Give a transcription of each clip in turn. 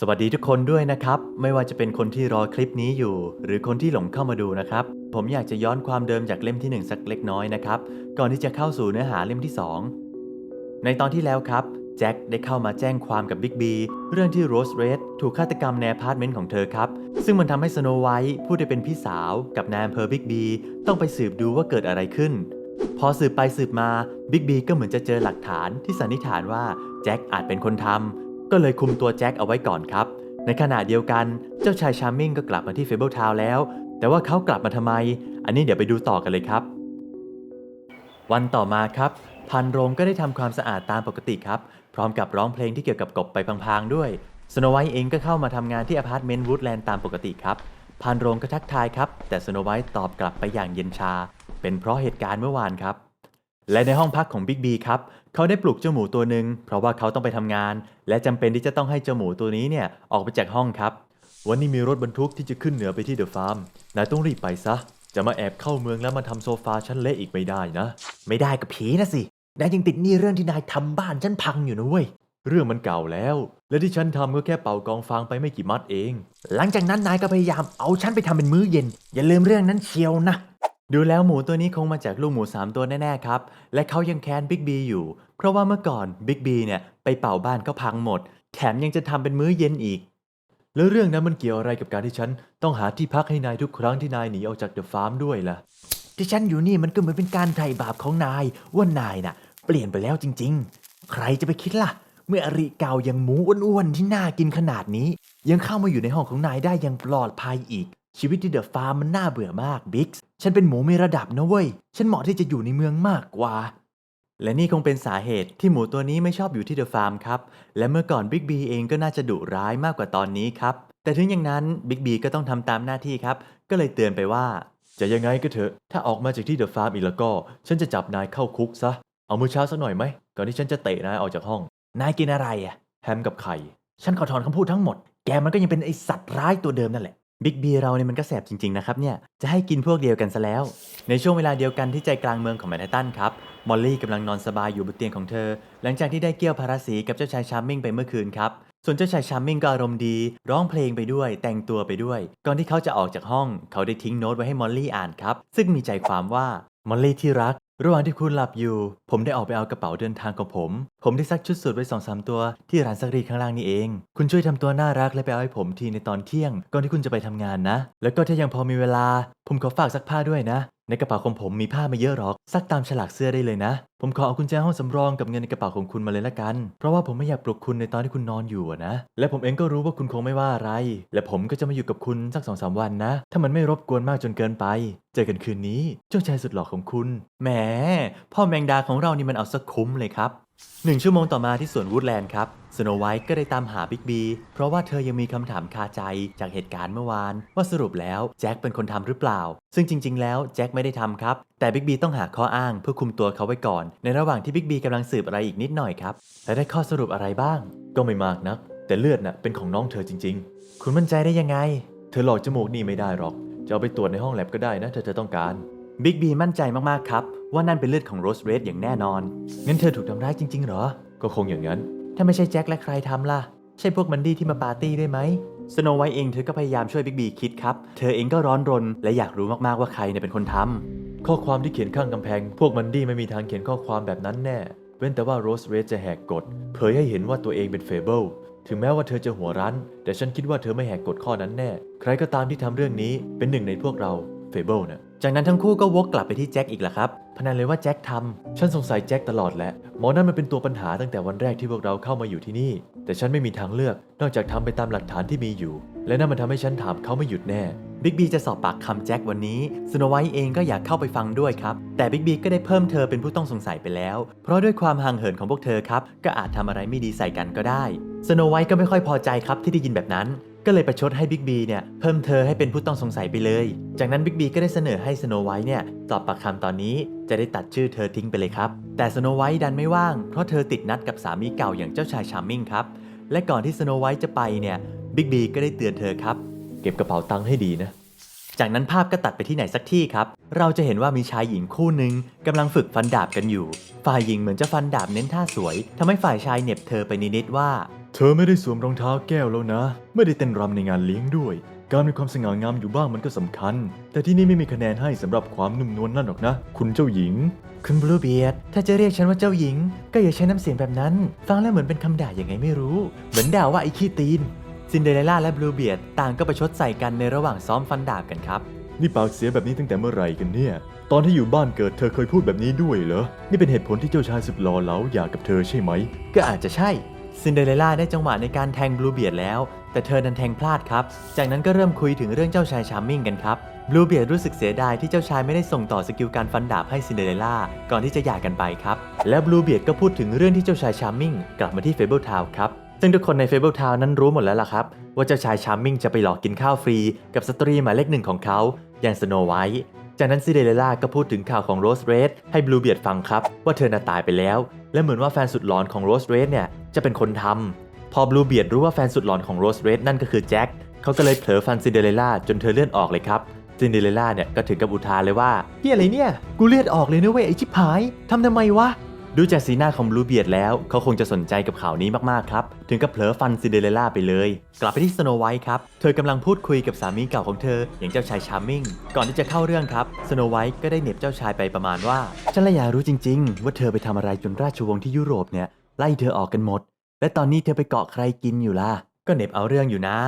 สวัสดีทุกคนด้วยนะครับ ไม่ว่าจะเป็นคนที่รอคลิปนี้อยู่ หรือคนที่หลงเข้ามาดูนะครับ ผมอยากจะย้อนความเดิมจากเล่มที่ 1 สักเล็กน้อยนะครับ ก่อนที่จะเข้าสู่เนื้อหาเล่มที่ 2 ในตอนที่แล้วครับแจ็คได้เข้ามาแจ้งความกับบิ๊กบีเรื่องที่โรสเรดถูกฆาตกรรมในอพาร์ตเมนต์ของเธอครับ ซึ่งมันทำให้สโนไวท์ผู้ได้เป็นพี่สาวกับนายอำเภอบิ๊กบีต้องไปสืบดูว่าเกิดอะไรขึ้น พอสืบไปสืบมาบิ๊กบีก็เหมือนจะเจอหลักฐานที่สันนิษฐานว่าแจ็คอาจเป็นคนทำ ก็เลยคุมตัวแจ็คเอาไว้ก่อนครับ ในขณะเดียวกันเจ้าชายชาร์มิงก็กลับมาที่เฟเบิลทาวน์แล้ว แต่ว่าเขากลับมาทำไม อันนี้เดี๋ยวไปดูต่อกันเลยครับ วันต่อมาครับ พันโรงก็ได้ทำความสะอาดตามปกติครับ พร้อมกับร้องเพลงที่เกี่ยวกับกบไปพลางๆด้วยสโนไวท์เองก็เข้ามาทำงานที่อพาร์ตเมนต์วูดแลนด์ตามปกติครับพันโรงก็ทักทายครับ แต่สโนไวท์ตอบกลับไปอย่างเย็นชา เป็นเพราะเหตุการณ์เมื่อวานครับ และในห้องพักของบิ๊กบีครับ เขาได้ปลุกเจ้าหมูตัวหนึ่งเพราะว่าเขาต้องไปทำงาน และจำเป็นที่จะต้องให้เจ้าหมูตัวนี้เนี่ยออกไปจากห้องครับ วันนี้มีรถบรรทุกที่จะขึ้นเหนือไปที่เดอะฟาร์ม นายต้องรีบไปซะ จะมาแอบเข้าเมืองแล้วมาทำโซฟาฉันเละอีกไม่ได้นะ ไม่ได้กับผีนะสิ นายยังติดหนี้เรื่องที่นายทำบ้านฉันพังอยู่นะเว้ย เรื่องมันเก่าแล้ว และที่ฉันทำก็แค่เป่ากองฟางไปไม่กี่มัดเอง หลังจากนั้นนายก็พยายามเอาฉันไปทำเป็นมื้อเย็น อย่าลืมเรื่องนั้นเชียวนะ ดูแล้วหมูตัวนี้คงมาจากลูกหมู 3 ตัวแน่ ๆ ครับ และเขายังแค้นบิ๊กบีอยู่ เพราะว่าเมื่อก่อนบิ๊กบีเนี่ยไปเป่าบ้านก็พังหมด แถมยังจะทำเป็นมื้อเย็นอีก แล้วเรื่องนั้นมันเกี่ยวอะไรกับการที่ฉัน ต้องหาที่พักให้นายทุกครั้งที่นายหนีออกจากเดอะฟาร์มด้วยล่ะ ที่ฉันอยู่นี่มันก็เหมือนเป็นการไถ่บาปของนายว่านายน่ะ เปลี่ยนไปแล้วจริง ๆ ใครจะไปคิดล่ะ เมื่ออริเก่าอย่างหมูอ้วนๆที่น่ากินขนาดนี้ ยังเข้ามาอยู่ในห้องของนายได้อย่างปลอดภัยอีก ชีวิตที่เดอะฟาร์มมันน่าเบื่อมากบิ๊กฉันเป็นหมูมีระดับนะเว้ย ฉันเหมาะที่จะอยู่ในเมืองมากกว่า และนี่คงเป็นสาเหตุที่หมูตัวนี้ไม่ชอบอยู่ที่เดอะฟาร์มครับ และเมื่อก่อนบิ๊กบีเองก็น่าจะดุร้ายมากกว่าตอนนี้ครับ แต่ถึงอย่างนั้นบิ๊กบีก็ต้องทำตามหน้าที่ครับ ก็เลยเตือนไปว่า จะยังไงก็เถอะ ถ้าออกมาจากที่เดอะฟาร์มอีกแล้วก็ ฉันจะจับนายเข้าคุกซะ เอามือเช้าสักหน่อยไหม ก่อนที่ฉันจะเตะนายออกจากห้อง นายกินอะไรอะแฮมกับไข่ ฉันขอถอนคำพูดทั้งหมด แกมันก็ยังเป็นไอสัตว์ร้ายตัวเดิมนั่นแหละ บิ๊กบีเราเนี่ยมันก็แสบจริง ๆ นะครับเนี่ย จะให้กินพวกเดียวกันซะแล้ว ในช่วงเวลาเดียวกันที่ใจกลางเมืองของแมนฮัตตันครับ มอลลี่กำลังนอนสบายอยู่บนเตียงของเธอ หลังจากที่ได้เกี่ยวพาราสีกับเจ้าชายชาร์มมิงไปเมื่อคืนครับ ส่วนเจ้าชายชาร์มมิงก็อารมณ์ดี ร้องเพลงไปด้วย แต่งตัวไปด้วย ก่อนที่เขาจะออกจากห้อง เขาได้ทิ้งโน้ตไว้ให้มอลลี่อ่านครับ ซึ่งมีใจความว่ามอลลี่ที่รัก ระหว่างที่คุณหลับอยู่ ผมได้ออกไปเอากระเป๋าเดินทางของผม ผมได้ซักชุดสูทไว้สองสามตัวที่ร้านซักรีดข้างล่างนี่เอง คุณช่วยทำตัวน่ารักและไปเอาให้ผมทีในตอนเที่ยง ก่อนที่คุณจะไปทำงานนะ แล้วก็ถ้ายังพอมีเวลา ผมขอฝากซักผ้าด้วยนะ ในกระเป๋าของผมมีผ้าไม่เยอะหรอก ซักตามฉลากเสื้อได้เลยนะ ผมขอเอากุญแจห้องสำรองกับเงินในกระเป๋าของคุณมาเลยละกัน เพราะว่าผมไม่อยากปลุกคุณในตอนที่คุณนอนอยู่นะ และผมเองก็รู้ว่าคุณคงไม่ว่าอะไร และผมก็จะมาอยู่กับคุณสักสองสามวันนะ ถ้ามันไม่รบกวนมากจนเกินไป เจอกันคืนนี้เจ้าชายสุดหล่อของคุณ แหม พ่อแมงดาของเรานี่มันเอาสักคุ้มเลยครับ หนึ่งชั่วโมงต่อมาที่สวนวูดแลนด์ครับ สโนไวท์ก็ได้ตามหาบิ๊กบี เพราะว่าเธอยังมีคำถามคาใจจากเหตุการณ์เมื่อวาน ว่าสรุปแล้วแจ็คเป็นคนทำหรือเปล่า ซึ่งจริง ๆ แล้วแจ็คไม่ได้ทำครับ แต่บิ๊กบีต้องหาข้ออ้างเพื่อคุมตัวเขาไว้ก่อน ในระหว่างที่บิ๊กบีกำลังสืบอะไรอีกนิดหน่อยครับ และได้ข้อสรุปอะไรบ้าง ก็ไม่มากนัก แต่เลือดน่ะเป็นของน้องเธอจริง ๆ คุณมั่นใจได้ยังไง เธอหลอกจมูกนี่ไม่ได้หรอก จะเอาไปตรวจในห้องแลบก็ได้นะถ้าเธอต้องการ บิ๊กบีมั่นใจมากๆครับ ว่านั่นเป็นเลือดของโรสเรดอย่างแน่นอน งั้นเธอถูกทำร้ายจริง ๆ เหรอ ก็คงอย่างนั้น ถ้าไม่ใช่แจ็คและใครทำล่ะ ใช่พวกมันดี้ที่มาปาร์ตี้ด้วยไหมสโนไวท์เองเธอก็พยายามช่วยบิ๊กบีคิดครับ เธอเองก็ร้อนรน และอยากรู้มากๆว่าใครเนี่ยเป็นคนทำข้อความที่เขียนข้างกำแพง พวกมันดี้ไม่มีทางเขียนข้อความแบบนั้นแน่ เว้นแต่ว่าโรสเรดจะแหกกฎเผยให้เห็นว่าตัวเองเป็นเฟเบิลถึงแม้ว่าเธอจะหัวรั้น แต่ฉันคิดว่าเธอไม่แหกกฎข้อนั้นแน่ ใครก็ตามที่ทำเรื่องนี้เป็นหนึ่งในพวกเราเฟเบิลนะ จากนั้นทั้งคู่ก็วกกลับไปที่แจ็คอีกแหละครับ พนันเลยว่าแจ็คทำ ฉันสงสัยแจ็คตลอดแหละ หมอนั่นมันเป็นตัวปัญหาตั้งแต่วันแรกที่พวกเราเข้ามาอยู่ที่นี่ แต่ฉันไม่มีทางเลือก นอกจากทำไปตามหลักฐานที่มีอยู่ และนั่นมันทำให้ฉันถามเขาไม่หยุดแน่ บิ๊กบีจะสอบปากคำแจ็ควันนี้สโนไวท์เองก็อยากเข้าไปฟังด้วยครับ แต่บิ๊กบีก็ได้เพิ่มเธอเป็นผู้ต้องสงสัยไปแล้ว เพราะด้วยความห่างเหินของพวกเธอครับ ก็อาจทำอะไรไม่ดีใส่กันก็ได้ สโนไวท์ก็ไม่ค่อยพอใจครับที่ได้ยินแบบนั้น ก็เลยประชดให้บิ๊กบีเนี่ยเพิ่มเธอให้เป็นผู้ต้องสงสัยไปเลย จากนั้นบิ๊กบีก็ได้เสนอให้สโนไวท์เนี่ยสอบปากคำตอนนี้จะได้ตัดชื่อเธอทิ้งไปเลยครับ แต่สโนไวท์ดันไม่ว่างเพราะเธอติดนัดกับสามีเก่าอย่างเจ้าชายชาร์มิงครับ และก่อนที่สโนไวท์จะไปเนี่ยบิ๊กบีก็ได้เตือนเธอครับ เก็บกระเป๋าตังค์ให้ดีนะจากนั้นภาพก็ตัดไปที่ไหนสักที่ครับ เราจะเห็นว่ามีชายหญิงคู่หนึ่งกำลังฝึกฟันดาบกันอยู่ ฝ่ายหญิงเหมือนจะฟันดาบเน้นท่าสวยทำให้ฝ่ายชายเหน็บเธอไปนิดๆว่า เธอไม่ได้สวมรองเท้าแก้วแล้วนะ ไม่ได้เต้นรำในงานเลี้ยงด้วย การมีความสง่างามอยู่บ้างมันก็สำคัญ แต่ที่นี่ไม่มีคะแนนให้สำหรับความนุ่มนวลนั่นหรอกนะ คุณเจ้าหญิง คุณบลูเบียดถ้าจะเรียกฉันว่าเจ้าหญิง ก็อย่าใช้น้ำเสียงแบบนั้น ฟังแล้วเหมือนเป็นคำด่าอย่างไงไม่รู้ เหมือนด่าว่าไอ้ขี้ตีน ซินเดอเรลล่าและบลูเบียดต่างก็ประชดใส่กันในระหว่างซ้อมฟันดาบกันครับ นี่ปากเสียแบบนี้ตั้งแต่เมื่อไหร่กันเนี่ย ตอนที่อยู่บ้านเกิดเธอเคยพูดแบบนี้ด้วยเหรอ นี่เป็นเหตุผลที่เจ้าชายสุดหล่อเหลาอยากกับเธอใช่ไหม ก็อาจจะใช่ ซินเดอเรลล่าได้จังหวะในการแทงบลูเบียดแล้ว แต่เธอดันแทงพลาดครับ จากนั้นก็เริ่มคุยถึงเรื่องเจ้าชายชาร์มมิ่งกันครับบลูเบียดรู้สึกเสียดายที่เจ้าชายไม่ได้ส่งต่อสกิลการฟันดาบให้ซินเดอเรลล่าก่อนที่จะหย่ากันไปครับ และบลูเบียดก็พูดถึงเรื่องที่เจ้าชายชาร์มมิ่งกลับมาที่เฟเบิลทาวน์ครับซึ่งทุกคนในเฟเบิลทาวน์นั้นรู้หมดแล้วล่ะครับ ว่าเจ้าชายชาร์มมิ่งจะไปหลอกกินข้าวฟรี กับสตรีหมายเลขหนึ่งของเขา อย่างสโนไวท์จากนั้นซินเดอเรลล่าก็พูดถึงข่าวของโรสเรดให้บลูเบียดฟังครับว่าเธอน่ะตายไปแล้ว และเหมือนว่าแฟนสุดหลอนของโรสเรดเนี่ยจะเป็นคนทำพอบลูเบียดรู้ว่าแฟนสุดหลอนของโรสเรดนั่นก็คือแจ็คเขาก็เลยเผลอฟันซินเดอเรลล่าจนเธอเลื่อนออกเลยครับซินเดอเรลล่าเนี่ยก็ถึงกับอุทานเลยว่าเฮียอะไรเนี่ย กูเลือดออกเลยนะเว้ยไอชิบหายทำทำไมวะ ดูจากสีหน้าของบลูเบียดแล้วเขาคงจะสนใจกับข่าวนี้มากๆครับ ถึงกับเผลอฟันซินเดอเรลล่าไปเลย กลับไปที่สโนไวท์ครับ เธอกำลังพูดคุยกับสามีเก่าของเธอ อย่างเจ้าชายชาร์มิงก่อนที่จะเข้าเรื่องครับสโนไวท์ก็ได้เหน็บเจ้าชายไปประมาณว่า ฉันเลยอยากรู้จริง ๆ ว่าเธอไปทำอะไรจนราชวงศ์ที่ยุโรปเนี่ยไล่เธอออกกันหมด และตอนนี้เธอไปเกาะใครกินอยู่ล่ะก็เหน็บเอาเรื่องอยู่นะ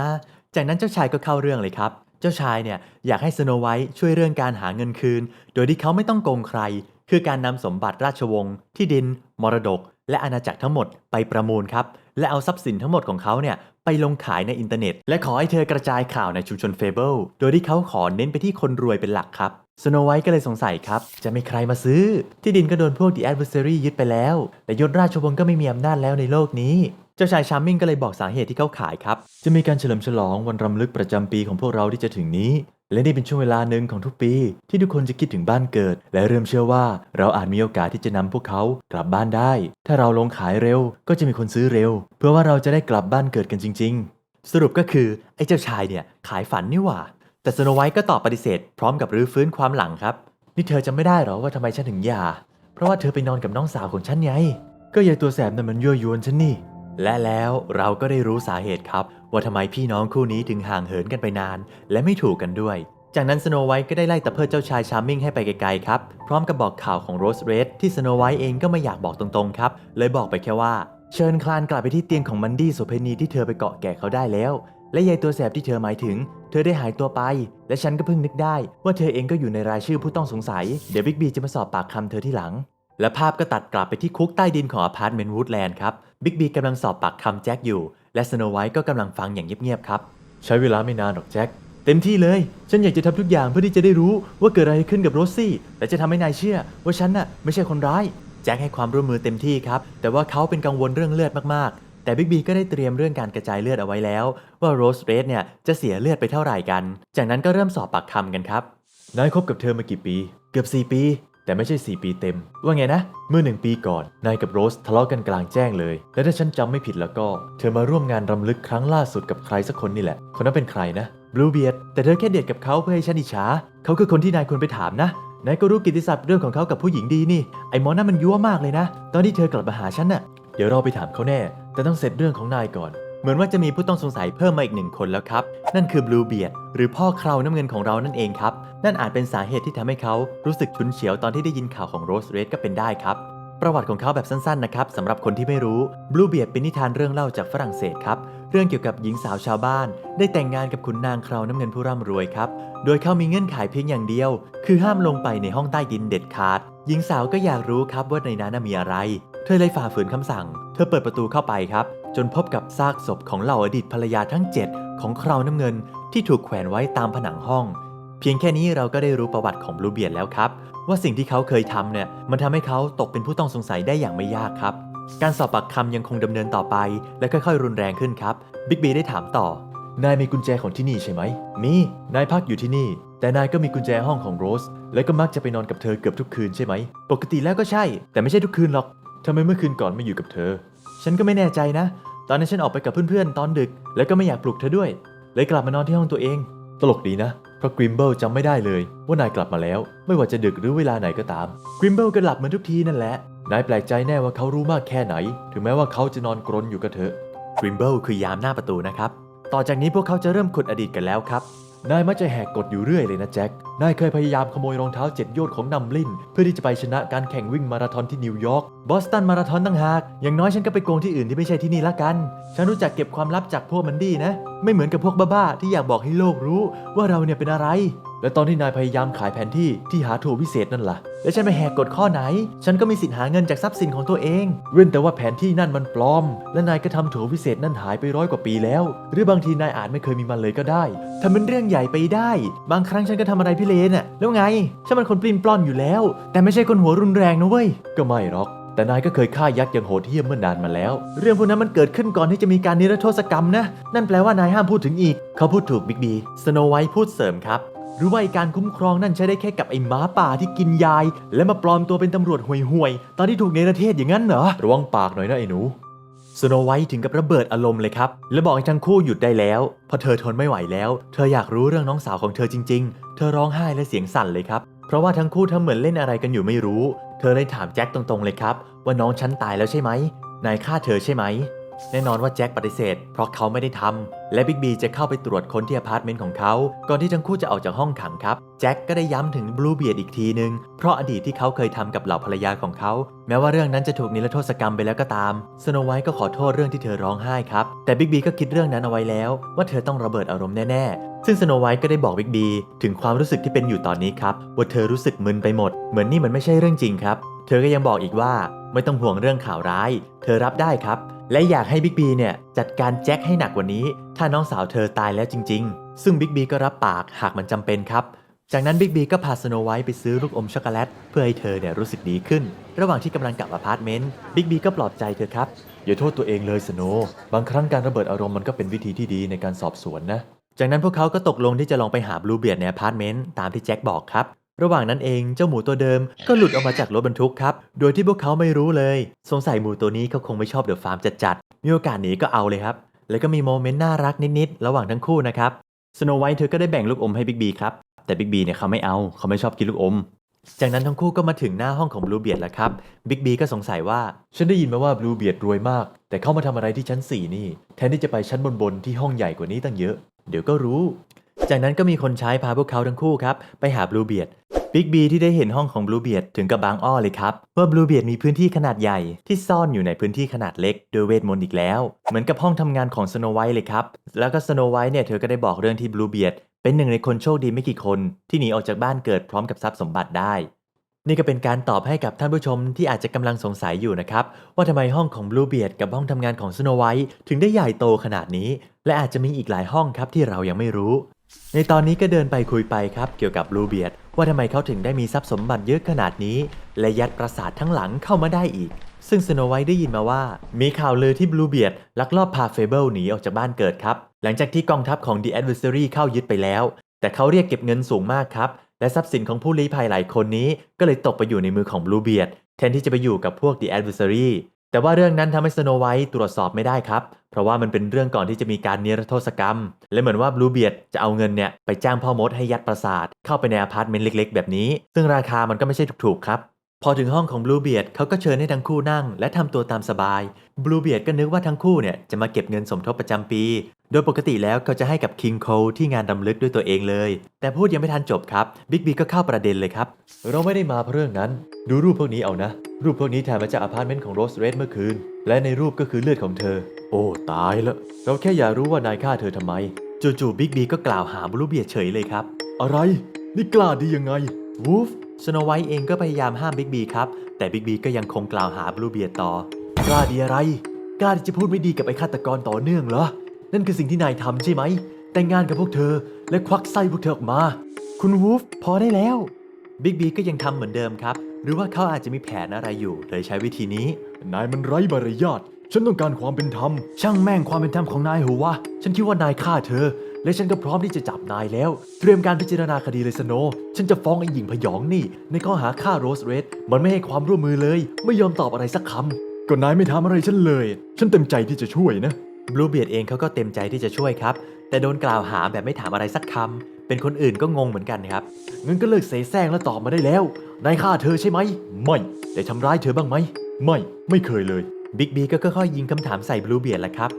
จากนั้นเจ้าชายก็เข้าเรื่องเลยครับเจ้าชายเนี่ยอยากให้สโนไวท์ช่วยเรื่องการหาเงินคืน โดยที่เขาไม่ต้องโกงใคร คือการนำสมบัติราชวงศ์ที่ดิน มรดก และอาณาจักรทั้งหมดไปประมูลครับ และเอาทรัพย์สินทั้งหมดของเขาเนี่ยไปลงขายในอินเทอร์เน็ต และขอให้เธอกระจายข่าวในชุมชนเฟเบิลโดยที่เขาขอเน้นไปที่คนรวยเป็นหลักครับสโนไวท์ก็เลยสงสัยครับ จะมีใครมาซื้อ ที่ดินก็โดนพวก The Adversary ยึดไปแล้ว และยศราชวงศ์ก็ไม่มีอำนาจแล้วในโลกนี้ จ้าชายชาร์มมิงก็เลยบอกสาเหตุที่เขาขายครับ จะมีการเฉลิมฉลองวันรำลึกประจำปีของพวกเราที่จะถึงนี้ และนี่เป็นช่วงเวลาหนึ่งของทุกปี ที่ทุกคนจะคิดถึงบ้านเกิด และเริ่มเชื่อว่าเราอาจมีโอกาสที่จะนำพวกเขากลับบ้านได้ ถ้าเราลงขายเร็วก็จะมีคนซื้อเร็ว เพื่อว่าเราจะได้กลับบ้านเกิดกันจริง ๆ สรุปก็คือไอ้เจ้าชายเนี่ยขายฝันนี่หว่า แต่สโนไวท์ก็ตอบปฏิเสธ พร้อมกับรื้อฟื้นความหลังครับ นี่เธอจะไม่ได้หรอว่าทำไมฉันถึงหย่า เพราะว่าเธอไปนอนกับน้องสาวของฉันไงก็ยายตัวแสบนั่นมันยั่วยวนฉันนี่ และแล้วเราก็ได้รู้สาเหตุครับ ว่าทำไมพี่น้องคู่นี้ถึงห่างเหินกันไปนาน และไม่ถูกกันด้วย จากนั้นสโนไวท์ก็ได้ไล่ตะเพิดเจ้าชายชาร์มมิ่งให้ไปไกลๆครับ พร้อมกับบอกข่าวของโรสเรดที่สโนไวท์เองก็ไม่อยากบอกตรงๆครับ เลยบอกไปแค่ว่า เชิญคลานกลับไปที่เตียงของมันดี้โสเพณีที่เธอไปเกาะแก่เขาได้แล้ว และยายตัวแสบที่เธอหมายถึง เธอได้หายตัวไป และฉันก็เพิ่งนึกได้ ว่าเธอเองก็อยู่ในรายชื่อผู้ต้องสงสัย เดี๋ยวบิ๊กบีจะมาสอบปากคำเธอที่หลัง และภาพก็ตัดกลับไปที่คุกใต้ดินของอพาร์ตเมนต์วูดแลนด์ครับบิ๊กบีกำลังสอบปากคำแจ็คอยู่ และสโนไวท์ก็กำลังฟังอย่างเงียบๆครับ ใช้เวลาไม่นานหรอกแจ็คเต็มที่เลย ฉันอยากจะทำทุกอย่างเพื่อที่จะได้รู้ว่าเกิดอะไรขึ้นกับโรซี่ และจะทำให้นายเชื่อ ว่าฉันน่ะไม่ใช่คนร้าย แจ็คให้ความร่วมมือเต็มที่ครับ แต่ว่าเขาเป็นกังวลเรื่องเลือดมากๆ แต่บิ๊กบีก็ได้เตรียมเรื่องการกระจายเลือดเอาไว้แล้ว ว่าโรสเรดเนี่ยจะเสียเลือดไปเท่าไหร่กัน จากนั้นก็เริ่มสอบปากคำกันครับ นายคบกับเธอมากี่ปี เกือบ 4 ปี แต่ไม่ใช่ 4 ปีเต็ม ว่าไงนะ เมื่อหนึ่งปีก่อน นายกับโรสทะเลาะกันกลางแจ้งเลย และถ้าฉันจำไม่ผิดแล้วก็ เธอมาร่วมงานรำลึกครั้งล่าสุดกับใครสักคนนี่แหละ คนนั้นเป็นใครนะบลูเบียดแต่เธอแค่เดทกับเขาเพื่อให้ฉันอิจฉาเขาคือคนที่นายควรไปถามนะนายก็รู้กิตติศัพท์เรื่องของเขากับผู้หญิงดีนี่ ไอ้หมอนั่นมันยั่วมากเลยนะ ตอนที่เธอกลับมาหาฉันน่ะ เดี๋ยวเราไปถามเขาแน่ แต่ต้องเสร็จเรื่องของนายก่อน เหมือนว่าจะมีผู้ต้องสงสัยเพิ่มมาอีกหนึ่งคนแล้วครับ นั่นคือบลูเบียดหรือพ่อคราวน้ำเงินของเรานั่นเองครับ นั่นอาจเป็นสาเหตุที่ทำให้เขารู้สึกฉุนเฉียวตอนที่ได้ยินข่าวของโรสเรดก็เป็นได้ครับ ประวัติของเขาแบบสั้นๆนะครับสำหรับคนที่ไม่รู้บลูเบียดเป็นนิทานเรื่องเล่าจากฝรั่งเศสครับ เรื่องเกี่ยวกับหญิงสาวชาวบ้าน ได้แต่งงานกับขุนนางคราวน้ำเงินผู้ร่ำรวยครับ โดยเขามีเงื่อนไขเพียงอย่างเดียว คือห้ามลงไปในห้องใต้ดินเด็ดขาด หญิงสาวก็อยากรู้ครับว่าในนั้นมีอะไร เธอเลยฝ่าฝืนคำสั่ง เธอเปิดประตูเข้าไปครับ จนพบกับซากศพของเหล่าอดีตภรรยาทั้ง 7 ของคราวน้ำเงินที่ถูกแขวนไว้ตามผนังห้อง เพียงแค่นี้เราก็ได้รู้ประวัติของบลูเบียดแล้วครับ ว่าสิ่งที่เขาเคยทำเนี่ยมันทำให้เขาตกเป็นผู้ต้องสงสัยได้อย่างไม่ยากครับ การสอบปากคำยังคงดำเนินต่อไป และค่อยๆรุนแรงขึ้นครับบิ๊กบีได้ถามต่อนายมีกุญแจของที่นี่ใช่ไหม มี นายพักอยู่ที่นี่ แต่นายก็มีกุญแจห้องของโรส และก็มักจะไปนอนกับเธอเกือบทุกคืนใช่ไหม ปกติแล้วก็ใช่ แต่ไม่ใช่ทุกคืนหรอก ทำไมเมื่อคืนก่อนไม่อยู่กับเธอ ฉันก็ไม่แน่ใจนะ ตอนนั้นฉันออกไปกับเพื่อนๆ ตอนดึก แล้วก็ไม่อยากปลุกเธอด้วย เลยกลับมานอนที่ห้องตัวเอง ตลกดีนะ เพราะกริมเบิลจำไม่ได้เลย ว่านายกลับมาแล้ว ไม่ว่าจะดึกหรือเวลาไหนก็ตาม กริมเบิลก็หลับเหมือนทุกทีนั่นแหละ นายแปลกใจแน่ว่าเขารู้มากแค่ไหน ถึงแม้ว่าเขาจะนอนกรนอยู่กับเธอฉทริมเบิลคือยามหน้าประตูนะครับ ต่อจากนี้พวกเขาจะเริ่มขุดอดีตกันแล้วครับ นายมักจะแหกกฎอยู่เรื่อยเลยนะแจ็ค นายเคยพยายามขโมยรองเท้าเจ็ดโยชน์ของนำลินเพื่อที่จะไปชนะการแข่งวิ่งมาราธอนที่นิวยอร์กบอสตันมาราธอนตั้งหาก อย่างน้อยฉันก็ไปโกงที่อื่นที่ไม่ใช่ที่นี่ละกัน ฉันรู้จักเก็บความลับจากพวกมันดีนะ ไม่เหมือนกับพวกบ้าๆที่อยากบอกให้โลกรู้ว่าเราเนี่ยเป็นอะไร และตอนที่นายพยายามขายแผนที่ที่หาถั่ววิเศษนั่นล่ะ และฉันไปแหกกฎข้อไหน ฉันก็มีสิทธิ์หาเงินจากทรัพย์สินของตัวเอง เว้นแต่ว่าแผนที่นั่นมันปลอม และนายก็ทำถั่ววิเศษนั่นหายไปร้อยกว่าปีแล้ว หรือบางทีนายอาจไม่เคยมีมันเลยก็ได้ทำเป็นเรื่องใหญ่ไปได้ บางครั้งฉันก็ทำอะไรพเลนอะแล้วไงฉันเป็นคนปลิ้นปล้อนอยู่แล้ว แต่ไม่ใช่คนหัวรุนแรงนะเว้ย ก็ไม่หรอก แต่นายก็เคยฆ่ายักษ์อย่างโหดเหี้ยมเมื่อนานมาแล้ว เรื่องพวกนั้นมันเกิดขึ้นก่อนที่จะมีการนิรโทษกรรมนะ นั่นแปลว่านายห้ามพูดถึงอีก เขาพูดถูกบิ๊กบีสโนไวท์พูดเสริมครับหรือว่าการคุ้มครองนั่นใช้ได้แค่กับไอ้หมาป่าที่กินยาย และมาปลอมตัวเป็นตำรวจห่วยๆ ตอนที่ถูกเนรเทศอย่างนั้นเหรอ ระวังปากหน่อยนะไอ้หนู สโนไวท์ถึงกับระเบิดอารมณ์เลยครับ และบอกให้ทั้งคู่หยุดได้แล้วเพราะเธอทนไม่ไหวแล้ว เธออยากรู้เรื่องน้องสาวของเธอจริง ๆ เธอร้องไห้และเสียงสั่นเลยครับ เพราะว่าทั้งคู่ทำเหมือนเล่นอะไรกันอยู่ไม่รู้ เธอเลยถามแจ็คตรงๆเลยครับ ว่าน้องฉันตายแล้วใช่ไหมนายฆ่าเธอใช่ไหม แน่นอนว่าแจ็คปฏิเสธ เพราะเขาไม่ได้ทำและบิ๊กบีจะเข้าไปตรวจค้นที่อพาร์ตเมนต์ของเขา ก่อนที่ทั้งคู่จะออกจากห้องขังครับ แจ็คก็ได้ย้ำถึงบลูเบียดอีกทีนึง เพราะอดีตที่เขาเคยทำกับเหล่าภรรยาของเขา แม้ว่าเรื่องนั้นจะถูกนิรโทษกรรมไปแล้วก็ตามสโนไวท์ก็ขอโทษเรื่องที่เธอร้องไห้ครับ แต่บิ๊กบีก็คิดเรื่องนั้นเอาไว้แล้ว ว่าเธอต้องระเบิดอารมณ์แน่ๆ ซึ่งสโนไวท์ก็ได้บอกบิ๊กบีถึงความรู้สึกที่เป็นอยู่ตอนนี้ครับว่าเธอรู้สึกมึนไปหมด เหมือนนี่มันไม่ใช่เรื่องจริงครับ เธอก็ยังบอกอีกว่าไม่ต้องห่วงเรื่องข่าวร้าย เธอรับได้ครับ และอยากให้บิ๊กบีเนี่ยจัดการแจ็คให้หนักกว่านี้ ถ้าน้องสาวเธอตายแล้วจริง ๆ ซึ่งบิ๊กบีก็รับปากหากมันจำเป็นครับ จากนั้นบิ๊กบีก็พาสโนไวท์ไปซื้อลูกอมช็อกโกแลตเพื่อให้เธอเนี่ยรู้สึกดีขึ้น ระหว่างที่กำลังกลับอพาร์ตเมนต์บิ๊กบีก็ปลอบใจเธอครับ อย่าโทษตัวเองเลยสโนบางครั้งการระเบิดอารมณ์มันก็เป็นวิธีที่ดีในการสอบสวนนะจากนั้นพวกเขาก็ตกลงที่จะลองไปหาบลูเบียดในอพาร์ตเมนต์ตามที่แจ็คบอกครับ ระหว่างนั้นเองเจ้าหมูตัวเดิมก็หลุดออกมาจากรถบรรทุกครับ โดยที่พวกเขาไม่รู้เลย สงสัยหมูตัวนี้เขาคงไม่ชอบเดอะฟาร์มจัดๆ มีโอกาสหนีก็เอาเลยครับ แล้วก็มีโมเมนต์น่ารักนิดๆ ระหว่างทั้งคู่นะครับสโนไวท์เธอก็ได้แบ่งลูกอมให้บิ๊กบีครับ แต่บิ๊กบีเนี่ยเขาไม่เอา เขาไม่ชอบกินลูกอม จากนั้นทั้งคู่ก็มาถึงหน้าห้องของบลูเบียดแล้วครับ บิ๊กบีก็สงสัยว่า ฉันได้ยินมาว่าบลูเบียดรวยมาก แต่เข้ามาทำอะไรที่ชั้น 4 นี่ แทนที่จะไปชั้นบนๆที่ห้องใหญ่กว่านี้ตั้งเยอะ เดี๋ยวก็รู้ จากนั้นก็มีคนใช้พาพวกเขาทั้งคู่ครับไปหาบลูเบียด บิ๊กบีที่ได้เห็นห้องของบลูเบียดถึงกับบางอ้อเลยครับ ว่าบลูเบียดมีพื้นที่ขนาดใหญ่ที่ซ่อนอยู่ในพื้นที่ขนาดเล็กโดยเวทมนต์อีกแล้ว เหมือนกับห้องทำงานของสโนไวท์เลยครับ แล้วก็สโนไวท์เนี่ยเธอก็ได้บอกเรื่องที่บลูเบียดเป็นหนึ่งในคนโชคดีไม่กี่คน ที่หนีออกจากบ้านเกิดพร้อมกับทรัพย์สมบัติได้ นี่ก็เป็นการตอบให้กับท่านผู้ชมที่อาจจะกำลังสงสัยอยู่นะครับ ว่าทำไมห้องของบลูเบียดกับห้องทำงานของสโนไวท์ถึงได้ใหญ่โตขนาดนี้ และอาจจะมีอีกหลายห้องครับที่เรายังไม่รู้ ในตอนนี้ก็เดินไปคุยไปครับ เกี่ยวกับบลูเบียด ว่าทำไมเขาถึงได้มีทรัพย์สมบัติเยอะขนาดนี้ และยัดปราสาททั้งหลังเข้ามาได้อีก ซึ่งสโนไวท์ได้ยินมาว่า มีข่าวลือที่บลูเบียดลักลอบพาเฟเบิลหนีออกจากบ้านเกิดครับ หลังจากที่กองทัพของ The Adversary เข้ายึดไปแล้ว แต่เขาเรียกเก็บเงินสูงมากครับ และทรัพย์สินของผู้ลี้ภัยหลายคนนี้ ก็เลยตกไปอยู่ในมือของบลูเบียดแทนที่จะไปอยู่กับพวก The Adversary แต่ว่าเรื่องนั้นทำให้สโนไวท์ตรวจสอบไม่ได้ครับ เพราะว่ามันเป็นเรื่องก่อนที่จะมีการเนรโทษกรรม และเหมือนว่าบลูเบียดจะเอาเงินเนี่ยไปจ้างพ่อมดให้ยัดปราสาท เข้าไปในอพาร์ตเมนต์เล็ก ๆ แบบนี้ ซึ่งราคามันก็ไม่ใช่ถูกๆครับพอถึงห้องของบลูเบียดเขาก็เชิญให้ทั้งคู่นั่ง และทำตัวตามสบายบลูเบียดก็นึกว่าทั้งคู่เนี่ยจะมาเก็บเงินสมทบประจำปี โดยปกติแล้วเขาจะให้กับคิงโคที่งานรำลึกด้วยตัวเองเลย แต่พูดยังไม่ทันจบครับบิ๊กบีก็เข้าประเด็นเลยครับ เราไม่ได้มาเพราะเรื่องนั้น ดูรูปพวกนี้เอานะ รูปพวกนี้ถ่ายมาจากอพาร์ตเมนต์ของโรสเรดเมื่อคืน และในรูปก็คือเลือดของเธอ โอ้ตายแล้วเราแค่อยากรู้ว่านายฆ่าเธอทำไม จู่ๆบิ๊กบีก็กล่าวหาบลูเบียเฉยเลยครับ อะไร นี่กล้าดียังไงวูฟสโนไวท์เองก็พยายามห้ามบิ๊กบีครับ แต่บิ๊กบีก็ยังคงกล่าวหาบลูเบียต่อ กล้าดีอะไร กล้าที่จะพูดไม่ดีกับไอ้ฆาตกรต่อเนื่องเหรอ นั่นคือสิ่งที่นายทำใช่ไหม แต่งงานกับพวกเธอ และควักไส้พวกเธอออกมา คุณวูฟพอได้แล้ว บิ๊กบีก็ยังทำเหมือนเดิมครับ หรือว่าเขาอาจจะมีแผนอะไรอยู่เลยใช้วิธีนี้ นายมันไร้มารยาท ฉันต้องการความเป็นธรรม ช่างแม่งความเป็นธรรมของนายหัวะ ฉันคิดว่านายฆ่าเธอ และฉันก็พร้อมที่จะจับนายแล้ว เตรียมการพิจารณาคดีเลยสโนว์ฉันจะฟ้องไอ้หญิงพยองนี่ ในข้อหาฆ่าโรสเรด มันไม่ให้ความร่วมมือเลย ไม่ยอมตอบอะไรสักคำ ก็นายไม่ทำอะไรฉันเลย ฉันเต็มใจที่จะช่วยนะ บลูเบียดเองเขาก็เต็มใจที่จะช่วยครับ แต่โดนกล่าวหาแบบไม่ถามอะไรสักคำเป็นคนอื่นก็งงเหมือนกันครับงั้นก็เลิกเสแสร้งแล้วตอบมาได้แล้วนายฆ่าเธอใช่ไหมไม่ได้ทำร้ายเธอบ้างไหมไม่ ไม่เคยเลยบิ๊กบีก็ค่อยๆยิงคำถามใส่บลูเบียดแหละครับ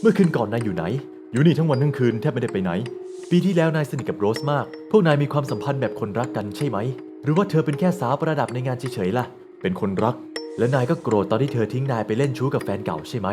เมื่อคืนก่อนนายอยู่ไหน อยู่นี่ทั้งวันทั้งคืนแทบไม่ได้ไปไหน ปีที่แล้วนายสนิทกับโรสมาก พวกนายมีความสัมพันธ์แบบคนรักกันใช่ไหม หรือว่าเธอเป็นแค่สาวประดับในงานเฉยๆล่ะ เป็นคนรัก และนายก็โกรธตอนที่เธอทิ้งนายไปเล่นชู้กับแฟนเก่าใช่ไหม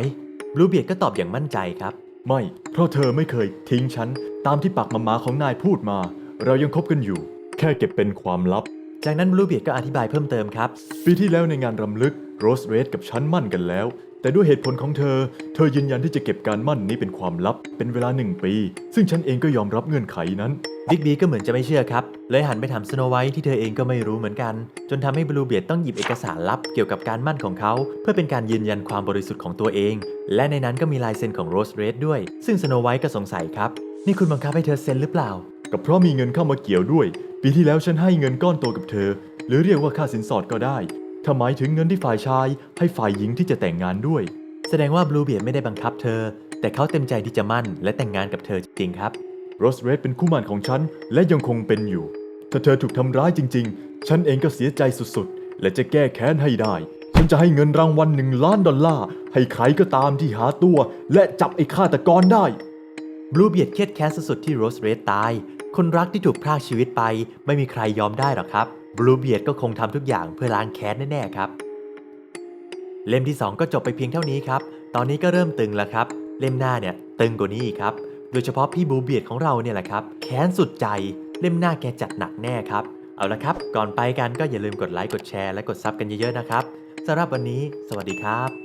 บลูเบียดก็ตอบอย่างมั่นใจครับ ไม่ เพราะเธอไม่เคยทิ้งฉัน ตามที่ปากมามาของนายพูดมา เรายังคบกันอยู่ แค่เก็บเป็นความลับ จากนั้นบลูเบียดก็อธิบายเพิ่มเติมครับ ปีที่แล้วในงานรำลึกโรสเรดกับฉันมั่นกันแล้ว แต่ด้วยเหตุผลของเธอ เธอยืนยันที่จะเก็บการมั่นนี้เป็นความลับ เป็นเวลาหนึ่งปี ซึ่งฉันเองก็ยอมรับเงื่อนไขนั้น บิ๊กบีก็เหมือนจะไม่เชื่อครับ เลยหันไปถามสโนไวท์ที่เธอเองก็ไม่รู้เหมือนกัน จนทำให้บลูเบียดต้องหยิบเอกสารลับเกี่ยวกับการมั่นของเขา เพื่อเป็นการยืนยันความบริสุทธิ์ของตัวเอง และในนั้นก็มีลายเซ็นของโรสเรดด้วย ซึ่งสโนไวท์ก็สงสัยครับ นี่คุณบังคับให้เธอเซ็นหรือเปล่ากับเพราะมีเงินเข้ามาเกี่ยวด้วย ปีที่แล้วฉันให้เงินก้อนโตกับเธอ หรือเรียกว่าค่าสินสอดก็ได้ ถ้าหมายถึงเงินที่ฝ่ายชาย ให้ฝ่ายหญิงที่จะแต่งงานด้วย แสดงว่าบลูเบียดไม่ได้บังคับเธอ แต่เขาเต็มใจที่จะมั่น และแต่งงานกับเธอจริงๆครับโรสเรดเป็นคู่หมั่นของฉัน และยังคงเป็นอยู่ ถ้าเธอถูกทำร้ายจริง ๆ ฉันเองก็เสียใจสุดๆ และจะแก้แค้นให้ได้ ฉันจะให้เงินรางวัลหนึ่งล้านดอลลาร์ ให้ใครก็ตามที่หาตัว และจับไอ้ฆาตกรได้บลูเบียดเครียดแค้นสุดๆที่โรสเรดตาย คนรักที่ถูกพรากชีวิตไป ไม่มีใครยอมได้หรอกครับ บลูเบียดก็คงทำทุกอย่างเพื่อล้างแค้นแน่ๆครับ เล่มที่ 2 ก็จบไปเพียงเท่านี้ครับ ตอนนี้ก็เริ่มตึงแล้วครับ เล่มหน้าเนี่ยตึงกว่านี้อีกครับ โดยเฉพาะพี่บลูเบียดของเราเนี่ยแหละครับ แค้นสุดใจ เล่มหน้าแกจัดหนักแน่ครับ เอาละครับ ก่อนไปกันก็อย่าลืมกดไลค์ กดแชร์ และกดซับกันเยอะๆนะครับสำหรับวันนี้ สวัสดีครับ